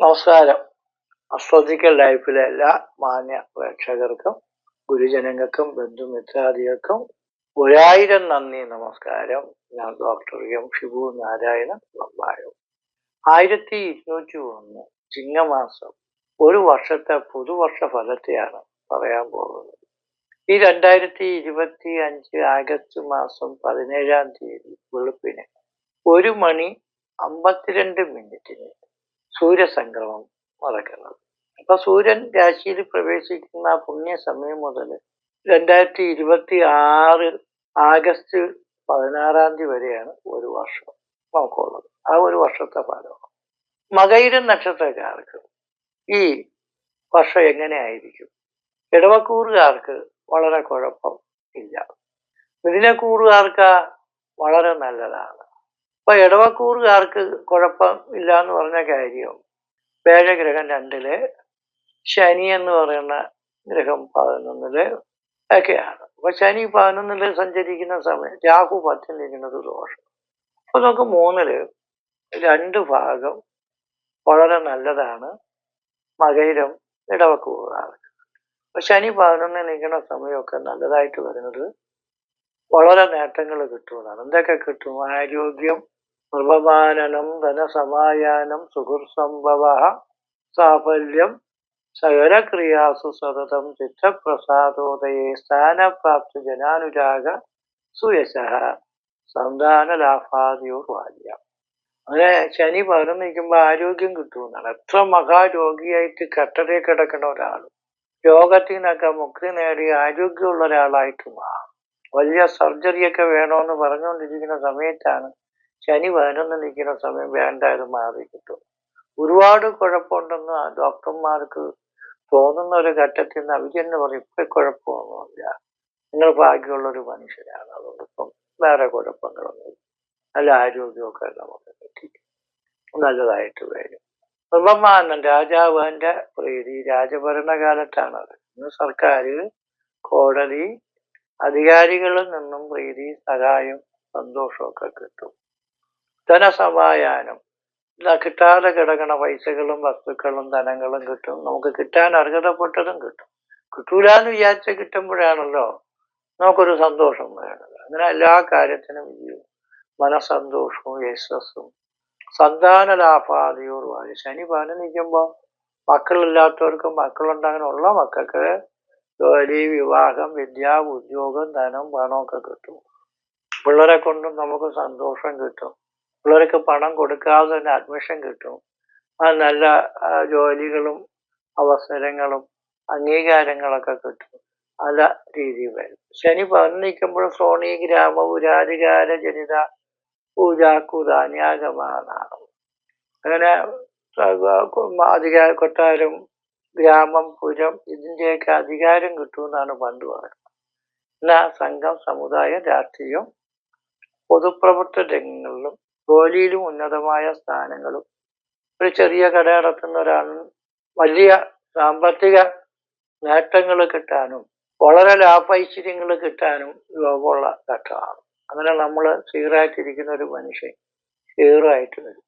നമസ്കാരം. അസ്ട്രോളജിക്കൽ ലൈഫിലെ എല്ലാ മാന്യ പ്രേക്ഷകർക്കും ഗുരുജനങ്ങൾക്കും ബന്ധുമിത്രാദികൾക്കും ഒരായിരം നന്ദി നമസ്കാരം. ഞാൻ ഡോക്ടർ എം ഷിബു നാരായണൻ വമ്പായം ആയിരത്തി ഇരുന്നൂറ്റി ഒന്ന് ചിങ്ങമാസം ഒരു വർഷത്തെ പുതുവർഷ ഫലത്തെയാണ് പറയാൻ പോകുന്നത്. ഈ രണ്ടായിരത്തി ഇരുപത്തി അഞ്ച് ആഗസ്റ്റ് മാസം പതിനേഴാം തീയതി വെളുപ്പിന് ഒരു മണി അമ്പത്തിരണ്ട് മിനിറ്റിന് സൂര്യസംക്രമം നടക്കുന്നത് അപ്പൊ സൂര്യൻ രാശിയിൽ പ്രവേശിക്കുന്ന പുണ്യ സമയം മുതൽ രണ്ടായിരത്തി ഇരുപത്തി ആറ് ആഗസ്റ്റ് പതിനാറാം തീയതി വരെയാണ് ഒരു വർഷം നമുക്കുള്ളത്. ആ ഒരു വർഷത്തെ ഫലമാണ്. മകയിരം നക്ഷത്രക്കാർക്ക് ഈ വർഷം എങ്ങനെയായിരിക്കും ഇടവക്കൂറുകാർക്ക് വളരെ കുഴപ്പം ഇല്ല. മിഥുനക്കൂറുകാർക്ക് വളരെ നല്ലതാണ്. അപ്പൊ ഇടവക്കൂറുകാർക്ക് കുഴപ്പം ഇല്ല എന്ന് പറഞ്ഞ കാര്യം വേഴഗ്രഹം രണ്ടിൽ ശനി എന്ന് പറയുന്ന ഗ്രഹം പതിനൊന്നിൽ ഒക്കെയാണ്. അപ്പൊ ശനി പതിനൊന്നിൽ സഞ്ചരിക്കുന്ന സമയം രാഹു പത്തിലിരിക്കുന്നത് ദോഷം. അപ്പൊ നമുക്ക് മൂന്നിൽ രണ്ട് ഭാഗം വളരെ നല്ലതാണ്. മകരം ഇടവക്കൂറുകാർക്ക്. അപ്പൊ ശനി പതിനൊന്നിൽ നിൽക്കുന്ന സമയമൊക്കെ നല്ലതായിട്ട് വരുന്നത് വളരെ നേട്ടങ്ങൾ കിട്ടുന്നതാണ്. എന്തൊക്കെ കിട്ടും? ആരോഗ്യം നിർവമാനനം ധനസമായാനം സുഹൃസംഭവ സാഫല്യം സകലക്രിയാസു സതതം ചിത്തപ്രസാദോദയെ സ്ഥാനപ്രാപ്തി ജനാനുരാഗ സുയശ സന്താന ലാഭാദിയോർ അങ്ങനെ ശനി പകരം നിൽക്കുമ്പോൾ ആരോഗ്യം കിട്ടുമെന്നാണ്. എത്ര മഹാരോഗിയായിട്ട് കട്ടതയിൽ കിടക്കുന്ന ഒരാൾ രോഗത്തിൽ നിന്നൊക്കെ മുക്തി നേടി ആരോഗ്യമുള്ള ഒരാളായിട്ട് മാറും. വലിയ സർജറിയൊക്കെ വേണമെന്ന് പറഞ്ഞുകൊണ്ടിരിക്കുന്ന സമയത്താണ് ശനി പതിനൊന്ന് നിൽക്കുന്ന സമയം വേണ്ട ഇത് മാറി കിട്ടും. ഒരുപാട് കുഴപ്പമുണ്ടെന്ന് ഡോക്ടർമാർക്ക് തോന്നുന്ന ഒരു ഘട്ടത്തിൽ നിന്ന് അവർ തന്നെ പറയും ഇപ്പൊ കുഴപ്പമൊന്നുമില്ല. നിങ്ങൾ ഭാഗ്യമുള്ള ഒരു മനുഷ്യരാണ് അതുകൊണ്ട് ഇപ്പം വേറെ കുഴപ്പങ്ങളൊന്നും നല്ല ആരോഗ്യമൊക്കെ നമുക്ക് കിട്ടി. നല്ലതായിട്ട് വരും. നിർബമാനൻ രാജാവിന്റെ പ്രീതി. രാജഭരണകാലത്താണത് ഇന്ന് സർക്കാർ കോടതി അധികാരികളിൽ നിന്നും പ്രീതി സഹായം സന്തോഷമൊക്കെ കിട്ടും. ധനസമായാനം. കിട്ടാതെ കിടക്കണ പൈസകളും വസ്തുക്കളും ധനങ്ങളും കിട്ടും. നമുക്ക് കിട്ടാൻ അർഹതപ്പെട്ടതും കിട്ടും. കിട്ടൂലെന്ന് വിചാരിച്ച് കിട്ടുമ്പോഴാണല്ലോ നമുക്കൊരു സന്തോഷം വേണത് അങ്ങനെ എല്ലാ കാര്യത്തിനും ഈ മനസന്തോഷവും യശസ്സും സന്താന ലാഭാദിയോടുമായി ശനി പാനം നിൽക്കുമ്പോൾ മക്കളില്ലാത്തവർക്കും മക്കളുണ്ടാകാനുള്ള മക്കൾക്ക് ജോലി വിവാഹം വിദ്യ ഉദ്യോഗം ധനം പണമൊക്കെ കിട്ടും. പിള്ളേരെ കൊണ്ടും നമുക്ക് സന്തോഷം കിട്ടും. പിള്ളേർക്ക് പണം കൊടുക്കാതെ തന്നെ അഡ്മിഷൻ കിട്ടും. ആ നല്ല ജോലികളും അവസരങ്ങളും അംഗീകാരങ്ങളൊക്കെ കിട്ടും. നല്ല രീതിയിൽ ശനി പതിനിക്കുമ്പോൾ സോണി ഗ്രാമ പുരാധികാര ജനിത പൂജാക്കുതാന്യാഗമാണ് അങ്ങനെ അധികാര കൊട്ടാരം ഗ്രാമം പുരം ഇതിന്റെയൊക്കെ അധികാരം കിട്ടുമെന്നാണ് പണ്ട് പറയുന്നത്. എന്നാ സംഘം സമുദായം രാഷ്ട്രീയം പൊതുപ്രവർത്തന രംഗങ്ങളിലും ജോലിയിലും ഉന്നതമായ സ്ഥാനങ്ങളും. ഒരു ചെറിയ കട നടത്തുന്ന ഒരാളും വലിയ സാമ്പത്തിക നേട്ടങ്ങൾ കിട്ടാനും വളരെ ലാഭൈശ്വര്യങ്ങൾ കിട്ടാനും യോഗമുള്ള ഘട്ടമാണ്. അങ്ങനെ നമ്മൾ സീറായിട്ടിരിക്കുന്ന ഒരു മനുഷ്യൻ സീറായിട്ട് വരും.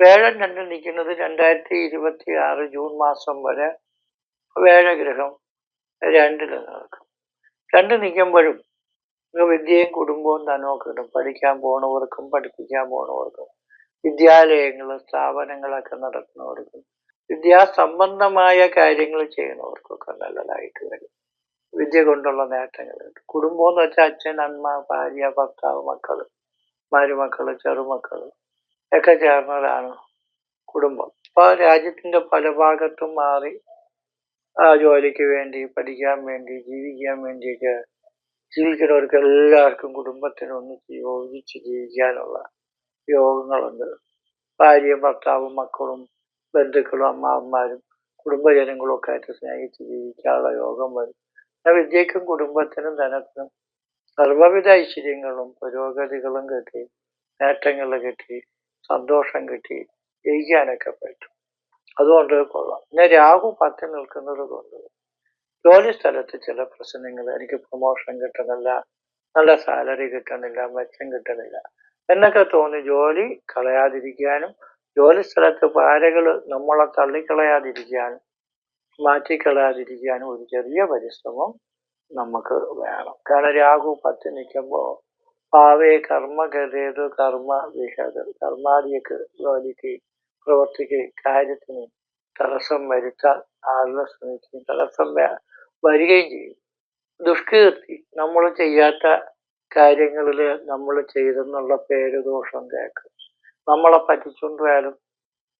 വേഴം രണ്ട് നിൽക്കുന്നത് രണ്ടായിരത്തി ഇരുപത്തി ആറ് ജൂൺ മാസം വരെ വേഴഗ്രഹം രണ്ടിൽ നിൽക്കും രണ്ട് നിൽക്കുമ്പോഴും വിദ്യയും കുടുംബവും തന്നെ കിട്ടും പഠിക്കാൻ പോണവർക്കും പഠിപ്പിക്കാൻ പോണവർക്കും വിദ്യാലയങ്ങൾ സ്ഥാപനങ്ങളൊക്കെ നടത്തുന്നവർക്കും വിദ്യാസംബന്ധമായ കാര്യങ്ങൾ ചെയ്യുന്നവർക്കൊക്കെ നല്ലതായിട്ട് വരും. വിദ്യ കൊണ്ടുള്ള നേട്ടങ്ങൾ. കുടുംബം എന്ന് വെച്ചാൽ അച്ഛൻ അമ്മ ഭാര്യ ഭർത്താവ് മക്കൾ മരുമക്കൾ ചെറുമക്കൾ ഒക്കെ ചേർന്നതാണ് കുടുംബം. അപ്പൊ രാജ്യത്തിന്റെ പല ഭാഗത്തും മാറി ജോലിക്ക് വേണ്ടി പഠിക്കാൻ വേണ്ടി ജീവിക്കാൻ വേണ്ടിയൊക്കെ ജീവിക്കുന്നവർക്ക് എല്ലാവർക്കും കുടുംബത്തിന് ഒന്നിച്ച് യോജിച്ച് ജീവിക്കാനുള്ള യോഗങ്ങളുണ്ട്. ഭാര്യയും ഭർത്താവും മക്കളും ബന്ധുക്കളും അമ്മാവന്മാരും കുടുംബജനങ്ങളും ഒക്കെ ആയിട്ട് സ്നേഹിച്ച് ജീവിക്കാനുള്ള യോഗം വരും. വിദ്യക്കും കുടുംബത്തിനും ധനത്തിനും സർവവിധ ഐശ്വര്യങ്ങളും പുരോഗതികളും കിട്ടി നേട്ടങ്ങൾ കിട്ടി സന്തോഷം കിട്ടി ജയിക്കാനൊക്കെ പറ്റും. അതുകൊണ്ട് കൊള്ളാം. പിന്നെ രാഹു പത്തിൽ നിൽക്കുന്നത് കൊണ്ട് ജോലി സ്ഥലത്ത് ചില പ്രശ്നങ്ങൾ. എനിക്ക് പ്രൊമോഷൻ കിട്ടുന്നില്ല. നല്ല സാലറി കിട്ടുന്നില്ല. മെച്ചം കിട്ടുന്നില്ല. എന്നൊക്കെ തോന്നി ജോലി കളയാതിരിക്കാനും ജോലി സ്ഥലത്ത് പാരകൾ നമ്മളെ തള്ളിക്കളയാതിരിക്കാനും മാറ്റിക്കളയാതിരിക്കാനും ഒരു ചെറിയ പരിശ്രമം നമുക്ക് വേണം. കാരണം രാഹു പത്ത് നിൽക്കുമ്പോൾ പാവേ കർമ്മ കരുതേത് കർമ്മ വിഷത് കർമാദിക്ക് ജോലിക്ക് പ്രവർത്തിക്ക് കാര്യത്തിന് തടസ്സം വരുത്താൻ ആളുടെ ശ്രമിക്കുകയും തടസ്സം വരികയും ചെയ്യും. ദുഷ്കീർത്തി നമ്മൾ ചെയ്യാത്ത കാര്യങ്ങളിൽ നമ്മൾ ചെയ്തെന്നുള്ള പേര് ദോഷം കേൾക്കും. നമ്മളെ പറ്റിച്ചുകൊണ്ട് പോയാലും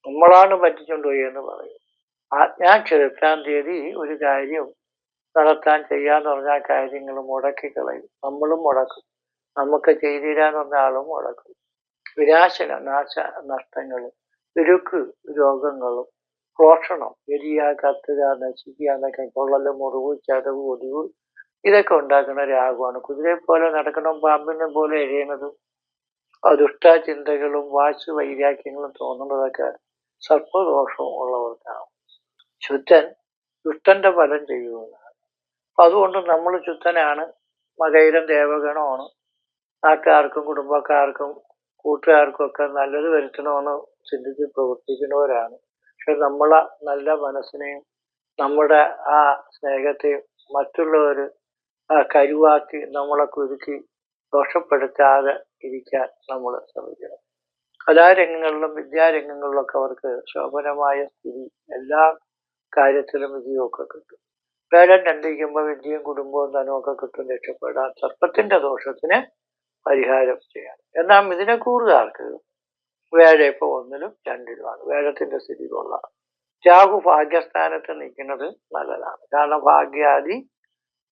നമ്മളാണ് പറ്റിച്ചുകൊണ്ട് പോയി എന്ന് പറയും. ആജ്ഞാ ചെറുത്താം തീയതി ഒരു കാര്യം നടത്താൻ ചെയ്യാന്ന് പറഞ്ഞാൽ കാര്യങ്ങൾ മുടക്കി കളയും നമ്മളും മുടക്കും. നമുക്ക് ചെയ്തിരാന്ന് പറഞ്ഞ ആളും മുടക്കും. വിനാശന നാശ നഷ്ടങ്ങളും ഉരുക്ക് രോഗങ്ങളും ക്രോഷണം എരിയ കത്തുക നശിക്കുക എന്നൊക്കെ പൊള്ളൽ മുറിവ് ചതവ് ഒടിവ് ഇതൊക്കെ ഉണ്ടാക്കുന്ന രാഗമാണ് കുതിരയെ പോലെ നടക്കണം പാമ്പിനെ പോലെ എഴിയണത് ദുഷ്ട ചിന്തകളും വാശു വൈരാഗ്യങ്ങളും തോന്നുന്നതൊക്കെ സർപ്പദോഷവും ഉള്ളവർക്കാണ്. ശുദ്ധൻ ദുഷ്ടന്റെ ഫലം ചെയ്യുന്നതാണ്. അപ്പൊ അതുകൊണ്ട് നമ്മൾ ശുദ്ധനാണ് മകൈരം ദേവഗണമാണ്. നാട്ടുകാർക്കും കുടുംബക്കാർക്കും കൂട്ടുകാർക്കും ഒക്കെ നല്ലത് വരുത്തണമെന്ന് ചിന്തിച്ച് പ്രവർത്തിക്കുന്നവരാണ്. പക്ഷെ നമ്മളെ നല്ല മനസ്സിനെയും നമ്മുടെ ആ സ്നേഹത്തെയും മറ്റുള്ളവർ കരുവാക്കി നമ്മളെ കുരുക്കി ദോഷപ്പെടുത്താതെ ഇരിക്കാൻ നമ്മൾ ശ്രമിക്കണം. കലാരംഗങ്ങളിലും വിദ്യാരംഗങ്ങളിലൊക്കെ അവർക്ക് ശോഭനമായ സ്ഥിതി എല്ലാ കാര്യത്തിലും വിജയമൊക്കെ കിട്ടും. വേലം രണ്ടിരിക്കുമ്പോൾ വിദ്യയും കുടുംബവും ധനമൊക്കെ കിട്ടും രക്ഷപ്പെടാൻ സർപ്പത്തിന്റെ ദോഷത്തിന് പരിഹാരം ചെയ്യാം എന്നാൽ ഇതിനെ മിഥുനക്കൂറുകാർക്ക് വേഴ ഇപ്പോൾ ഒന്നിലും രണ്ടിലുമാണ്. വേഴത്തിന്റെ സ്ഥിതി കൊള്ളാം. രാഹു ഭാഗ്യസ്ഥാനത്ത് നിൽക്കുന്നത് നല്ലതാണ്. കാരണം ഭാഗ്യാദി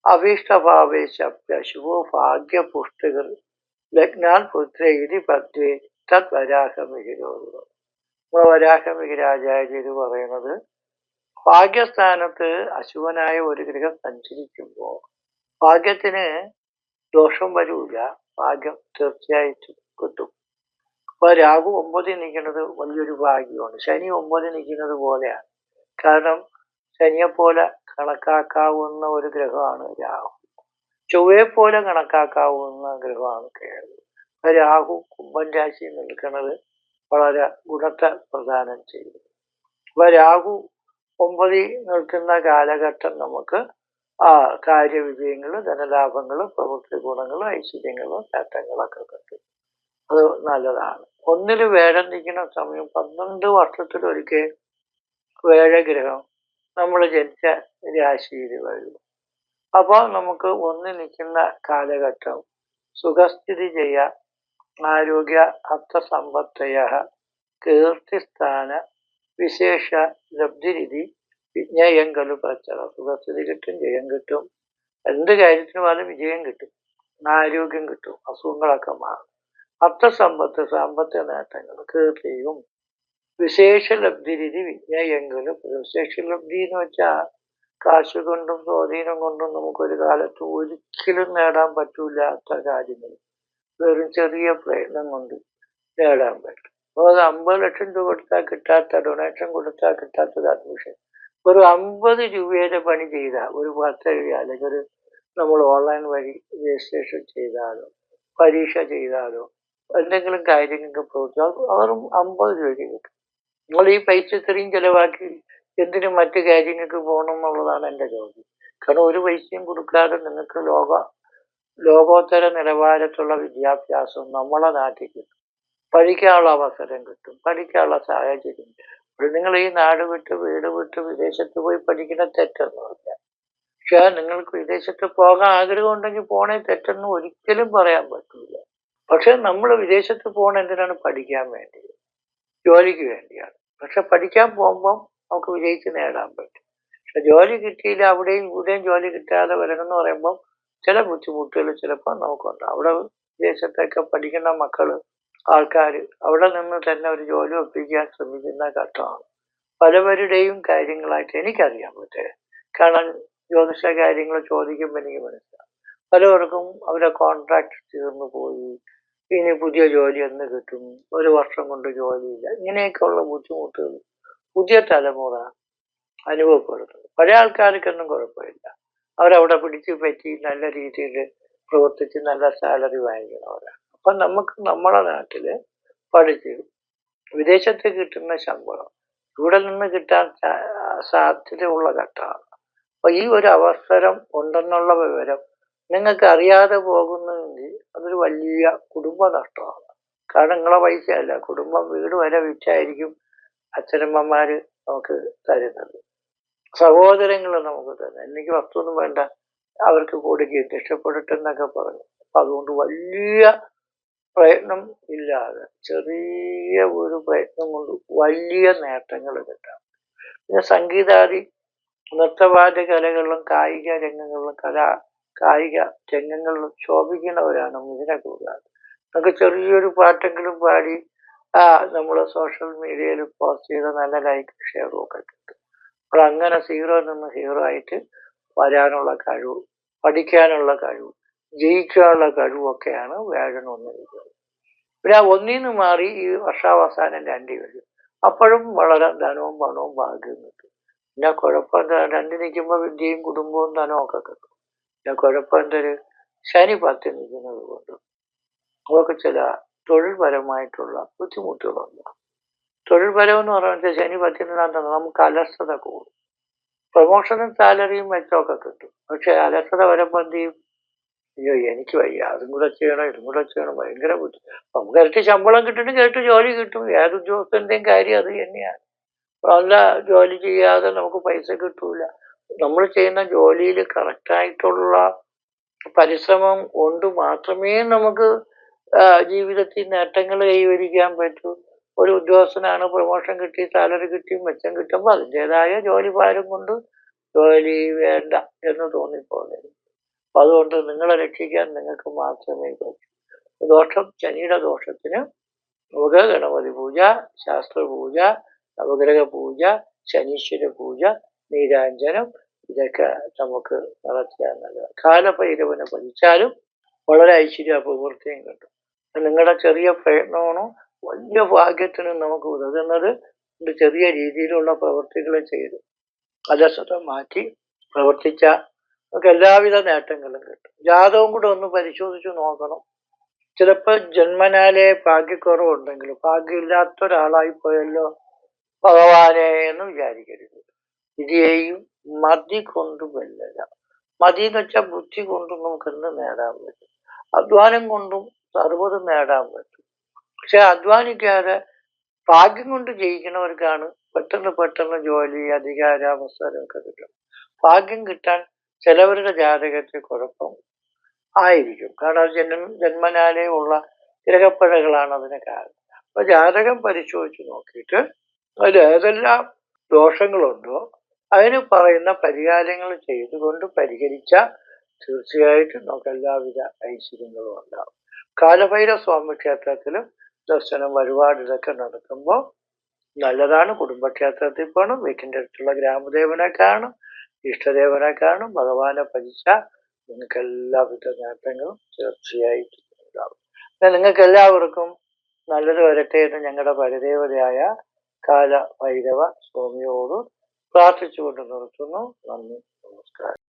അഭീഷ്ടഭാവേശബ്ദ ശുഭോ ഭാഗ്യപുഷ്ടികൾ ലഗ്നാൽ പുത്ര ഇതി പദ്വേ തത് വരാഹമിഹിരോധം നമ്മുടെ വരാഹമിഹിരാചാര്യര് പറയുന്നത് ഭാഗ്യസ്ഥാനത്ത് അശുഭനായ ഒരു ഗ്രഹം സഞ്ചരിക്കുമ്പോൾ ഭാഗ്യത്തിന് ദോഷം വരൂല. ഭാഗ്യം തീർച്ചയായിട്ടും കിട്ടും. അപ്പൊ രാഹു ഒമ്പതിൽ നിൽക്കുന്നത് വലിയൊരു ഭാഗ്യമാണ്. ശനി ഒമ്പതിൽ നിൽക്കുന്നത് പോലെയാണ്. കാരണം ശനിയെ പോലെ കണക്കാക്കാവുന്ന ഒരു ഗ്രഹമാണ് രാഹു. ചൊവ്വയെ പോലെ കണക്കാക്കാവുന്ന ഗ്രഹമാണ് അപ്പൊ രാഹു കുംഭൻ രാശിയിൽ നിൽക്കുന്നത് വളരെ ഗുണത്തെ പ്രദാനം ചെയ്യും അപ്പൊ രാഹു ഒമ്പതി നിൽക്കുന്ന കാലഘട്ടം നമുക്ക് ആ കാര്യവിജയങ്ങൾ ധനലാഭങ്ങൾ പ്രവൃത്തി ഗുണങ്ങൾ ഐശ്വര്യങ്ങൾ നേട്ടങ്ങളൊക്കെ കിട്ടും. അത് നല്ലതാണ്. ഒന്നിൽ വേഴം നിൽക്കുന്ന സമയം പന്ത്രണ്ട് വർഷത്തിലൊരിക്കൽ വേഴഗ്രഹം നമ്മൾ ജനിച്ച രാശിയിൽ വരും. അപ്പോൾ നമുക്ക് ഒന്ന് നിൽക്കുന്ന കാലഘട്ടം സുഖസ്ഥിതി ചെയ്യ ആരോഗ്യ അർത്ഥസമ്പത്തയ കീർത്തിസ്ഥാന വിശേഷ ലബ്ധിരീതി വിജ്ഞയം കലു പ്രച്ചറ സുഖസ്ഥിതി കിട്ടും ജയം കിട്ടും. എന്ത് കാര്യത്തിനും വിജയം കിട്ടും. ആരോഗ്യം കിട്ടും. അസുഖങ്ങളൊക്കെ മാറും. അർത്ഥസമ്പത്ത് സാമ്പത്തിക നേട്ടങ്ങൾ കീർത്തിയും വിശേഷ ലബ്ധി രീതി വിജ്ഞയെങ്കിലും വിശേഷ ലബ്ധി എന്ന് വെച്ചാൽ കാശ് കൊണ്ടും സ്വാധീനം കൊണ്ടും നമുക്കൊരു കാലത്ത് ഒരിക്കലും നേടാൻ പറ്റൂലാത്ത കാര്യങ്ങൾ. വെറും ചെറിയ പ്രയത്നം കൊണ്ട് നേടാൻ പറ്റും. അപ്പോൾ അത് അമ്പത് ലക്ഷം രൂപ കൊടുത്താൽ കിട്ടാത്ത ഡൊണേഷൻ കൊടുത്താൽ കിട്ടാത്തത് അഡ്മിഷൻ ഒരു അമ്പത് രൂപയുടെ പണി ചെയ്താൽ ഒരു പത്ത് രൂപ അല്ലെങ്കിൽ ഒരു നമ്മൾ ഓൺലൈൻ വഴി രജിസ്ട്രേഷൻ ചെയ്താലോ പരീക്ഷ ചെയ്താലോ എന്തെങ്കിലും കാര്യങ്ങൾക്ക് പ്രവർത്തിച്ചാൽ അവർ അമ്പത് രൂപയ്ക്ക് കിട്ടും. നിങ്ങൾ ഈ പൈസ ഇത്രയും ചിലവാക്കി എന്തിനും മറ്റു കാര്യങ്ങൾക്ക് പോകണം എന്നുള്ളതാണ് എന്റെ ചോദ്യം. കാരണം ഒരു പൈസയും കൊടുക്കാതെ നിങ്ങൾക്ക് ലോക ലോകോത്തര നിലവാരത്തുള്ള വിദ്യാഭ്യാസം നമ്മളെ നാട്ടിൽ കിട്ടും. പഠിക്കാനുള്ള അവസരം കിട്ടും. പഠിക്കാനുള്ള സാഹചര്യം അപ്പോൾ നിങ്ങൾ ഈ നാട് വിട്ട് വീട് വിട്ട് വിദേശത്ത് പോയി പഠിക്കുന്ന തെറ്റൊന്നുമില്ല പക്ഷെ നിങ്ങൾക്ക് വിദേശത്ത് പോകാൻ ആഗ്രഹം ഉണ്ടെങ്കിൽ പോണേ തെറ്റെന്ന് ഒരിക്കലും പറയാൻ പറ്റില്ല പക്ഷെ നമ്മൾ വിദേശത്ത് പോകണ എന്തിനാണ് പഠിക്കാൻ വേണ്ടി ജോലിക്ക് വേണ്ടിയാണ്. പക്ഷെ പഠിക്കാൻ പോകുമ്പം നമുക്ക് വിജയിച്ച് നേടാൻ പറ്റും. പക്ഷെ ജോലി കിട്ടിയില്ല അവിടെയും ഇവിടെയും ജോലി കിട്ടാതെ വരണമെന്ന് പറയുമ്പം ചില ബുദ്ധിമുട്ടുകൾ ചിലപ്പോൾ നമുക്കുണ്ട്. അവിടെ വിദേശത്തൊക്കെ പഠിക്കുന്ന മക്കൾ ആൾക്കാർ അവിടെ നിന്ന് തന്നെ ഒരു ജോലി ഒപ്പിക്കാൻ ശ്രമിക്കുന്ന ഘട്ടമാണ്. പലവരുടെയും കാര്യങ്ങളായിട്ട് എനിക്കറിയാൻ പറ്റേ. കാരണം ജ്യോതിഷ കാര്യങ്ങൾ ചോദിക്കുമ്പോൾ എനിക്ക് മനസ്സിലാവും. പലവർക്കും അവരെ കോൺട്രാക്ട് തീർന്നു പോയി. ഇനി പുതിയ ജോലി എന്ന് കിട്ടും. ഒരു വർഷം കൊണ്ട് ജോലിയില്ല. ഇങ്ങനെയൊക്കെയുള്ള ബുദ്ധിമുട്ടുകൾ പുതിയ തലമുറ അനുഭവപ്പെടുന്നത്. പഴയ ആൾക്കാർക്കൊന്നും കുഴപ്പമില്ല. അവരവിടെ പിടിച്ച് പറ്റി നല്ല രീതിയിൽ പ്രവർത്തിച്ച് നല്ല സാലറി വാങ്ങിക്കുന്നവരാണ്. അപ്പം നമുക്ക് നമ്മുടെ നാട്ടിൽ പഠിച്ച് വിദേശത്ത് കിട്ടുന്ന ശമ്പളം ഇവിടെ നിന്ന് കിട്ടാൻ സാധ്യതയുള്ള ഘട്ടമാണ്. അപ്പൊ ഈ ഒരു അവസരം ഉണ്ടെന്നുള്ള വിവരം നിങ്ങൾക്ക് അറിയാതെ പോകുന്നെങ്കിൽ അതൊരു വലിയ കുടുംബ നഷ്ടമാണ്. കാരണം നിങ്ങളെ പൈസയല്ല കുടുംബം വീട് വരെ വിറ്റായിരിക്കും അച്ഛനമ്മമാര് നമുക്ക് തരുന്നത്. സഹോദരങ്ങൾ നമുക്ക് തരുന്നത്. എനിക്ക് വസ്തുവൊന്നും വേണ്ട അവർക്ക് കൊടുക്കുകയും ഇഷ്ടപ്പെടട്ടെ എന്നൊക്കെ പറഞ്ഞു. അപ്പൊ അതുകൊണ്ട് വലിയ പ്രയത്നം ഇല്ലാതെ ചെറിയ ഒരു പ്രയത്നം കൊണ്ട് വലിയ നേട്ടങ്ങൾ കിട്ടാം. പിന്നെ സംഗീതാദി നൃത്തവാദ്യ കലകളിലും കായിക രംഗങ്ങളിലും കലാ കായിക രംഗങ്ങളിലും ശോഭിക്കുന്നവരാണ് കൂടുതൽ നമുക്ക് ചെറിയൊരു പാട്ടെങ്കിലും പാടി ആ നമ്മൾ സോഷ്യൽ മീഡിയയിൽ പോസ്റ്റ് ചെയ്ത നല്ല ലൈക്ക് ഷെയറും ഒക്കെ കിട്ടും. അപ്പോൾ അങ്ങനെ സീറോ നിന്ന് ഹീറോ ആയിട്ട് വരാനുള്ള കഴിവ് പഠിക്കാനുള്ള കഴിവ് ജയിക്കാനുള്ള കഴിവൊക്കെയാണ് വേഴൻ ഒന്നിരിക്കുന്നത് പിന്നെ ആ ഒന്നിൽ നിന്ന് മാറി ഈ വർഷാവസാനം രണ്ടി വരും. അപ്പോഴും വളരെ ധനവും പണവും ഭാഗ്യവും കിട്ടും. പിന്നെ കുഴപ്പം രണ്ടി നിൽക്കുമ്പോൾ വിദ്യയും കുടുംബവും ധനവും ഒക്കെ കിട്ടും. പിന്നെ കുഴപ്പം എന്തൊരു ശനി പത്തി നിൽക്കുന്നത് കൊണ്ട് അവർക്ക് ചില തൊഴിൽപരമായിട്ടുള്ള ബുദ്ധിമുട്ടുകളുണ്ട്. തൊഴിൽപരം എന്ന് പറയുന്നത് ശനി പത്തി നിന്നാൽ നമുക്ക് അലസത കൂടും. പ്രൊമോഷനും സാലറിയും മെച്ചമൊക്കെ കിട്ടും. പക്ഷെ അലസത വരുമ്പോൾ എന്ത് ചെയ്യും? അയ്യോ എനിക്ക് വയ്യ. അതും കൂടെ ചെയ്യണം ഇതും കൂടെ ചെയ്യണം. ഭയങ്കര ബുദ്ധി. നമുക്ക് ഇരട്ടി ശമ്പളം കിട്ടണമെങ്കിൽ കേട്ട് ജോലി കിട്ടും. ഏത് ഉദ്യോഗസ്ഥന്റെയും കാര്യം അത് തന്നെയാണ്. നല്ല ജോലി ചെയ്യാതെ നമുക്ക് പൈസ കിട്ടൂല. നമ്മൾ ചെയ്യുന്ന ജോലിയിൽ കറക്റ്റായിട്ടുള്ള പരിശ്രമം കൊണ്ട് മാത്രമേ നമുക്ക് ജീവിതത്തിൽ നേട്ടങ്ങൾ കൈവരിക്കാൻ പറ്റൂ. ഒരു ഉദ്യോഗസ്ഥനാണ് പ്രൊമോഷൻ കിട്ടി സാലറി കിട്ടി മെച്ചം കിട്ടുമ്പോൾ അതിന്റെതായ ജോലി ഭാരം കൊണ്ട് ജോലി വേണ്ട എന്ന് തോന്നിപ്പോലെ അപ്പൊ അതുകൊണ്ട് നിങ്ങളെ രക്ഷിക്കാൻ നിങ്ങൾക്ക് മാത്രമേ പറ്റൂ. ദോഷം ശനിയുടെ ദോഷത്തിന് നമുക്ക് ഗണപതി പൂജ ശാസ്ത്ര പൂജ നവഗ്രഹ പൂജ ശനീശ്വര പൂജ നീരാഞ്ജനം. ഇതൊക്കെ നമുക്ക് നടത്തിയാൽ നല്ലത്. കാലഭൈരവനെ പഠിച്ചാലും വളരെ ഐശ്വര്യ അപകീർത്തിയും കിട്ടും. നിങ്ങളുടെ ചെറിയ പ്രയത്നമാണോ? വലിയ ഭാഗ്യത്തിന് നമുക്ക് ഉതകുന്നത് ചെറിയ രീതിയിലുള്ള പ്രവൃത്തികൾ ചെയ്ത്. അലസത മാറ്റി പ്രവർത്തിച്ച നമുക്ക് എല്ലാവിധ നേട്ടങ്ങളും കിട്ടും. ജാതകം കൂടെ ഒന്ന് പരിശോധിച്ച് നോക്കണം. ചിലപ്പോൾ ജന്മനാലെ ഭാഗ്യക്കുറവുണ്ടെങ്കിലും ഭാഗ്യമില്ലാത്ത ഒരാളായി പോയല്ലോ ഭഗവാനെ എന്ന് വിചാരിക്കരുത്. വിധിയെയും മതി കൊണ്ട് വെല്ലുക മതി എന്ന് വെച്ചാൽ ബുദ്ധി കൊണ്ടും നമുക്ക് എന്ത് നേടാൻ പറ്റും? അധ്വാനം കൊണ്ടും സർവതും നേടാൻ പറ്റും. പക്ഷെ അധ്വാനിക്കാതെ ഭാഗ്യം കൊണ്ട് ജയിക്കുന്നവർക്കാണ് പെട്ടെന്ന് പെട്ടെന്ന് ജോലി അധികാര അവസരമൊക്കെ കിട്ടും. ഭാഗ്യം കിട്ടാൻ ചിലവരുടെ ജാതകത്തിൽ കുഴപ്പം ആയിരിക്കും. കാരണം ജന്മ ജന്മനാലേ ഉള്ള ഗ്രഹപ്പഴകളാണ് അതിന് കാരണം. അപ്പൊ ജാതകം പരിശോധിച്ച് നോക്കിയിട്ട് അതിൽ ഏതെല്ലാം ദോഷങ്ങളുണ്ടോ അതിന് പറയുന്ന പരിഹാരങ്ങൾ ചെയ്തുകൊണ്ട് പരിഹരിച്ച തീർച്ചയായിട്ടും നമുക്ക് എല്ലാവിധ ഐശ്വര്യങ്ങളും ഉണ്ടാവും. കാലഭൈരവ സ്വാമി ക്ഷേത്രത്തിലും ദർശനം വഴിപാട് ഇതൊക്കെ നടത്തുമ്പോൾ നല്ലതാണ്. കുടുംബക്ഷേത്രത്തിൽ പോകണം. വീട്ടിന്റെ അടുത്തുള്ള ഗ്രാമദേവനെ കാണും. ഇഷ്ടദേവനെ കാണും. ഭഗവാനെ ഭജിച്ചാൽ നിങ്ങൾക്ക് എല്ലാവിധ നേട്ടങ്ങളും തീർച്ചയായിട്ടും ഉണ്ടാവും. എന്നാൽ നിങ്ങൾക്ക് എല്ലാവർക്കും നല്ലത് വരട്ടെ എന്ന് ഞങ്ങളുടെ പരിദേവതയായ കാല ഭൈരവ സ്വാമിയോട് പ്രാർത്ഥിച്ചുകൊണ്ട് നിർത്തുന്നു നന്ദി നമസ്കാരം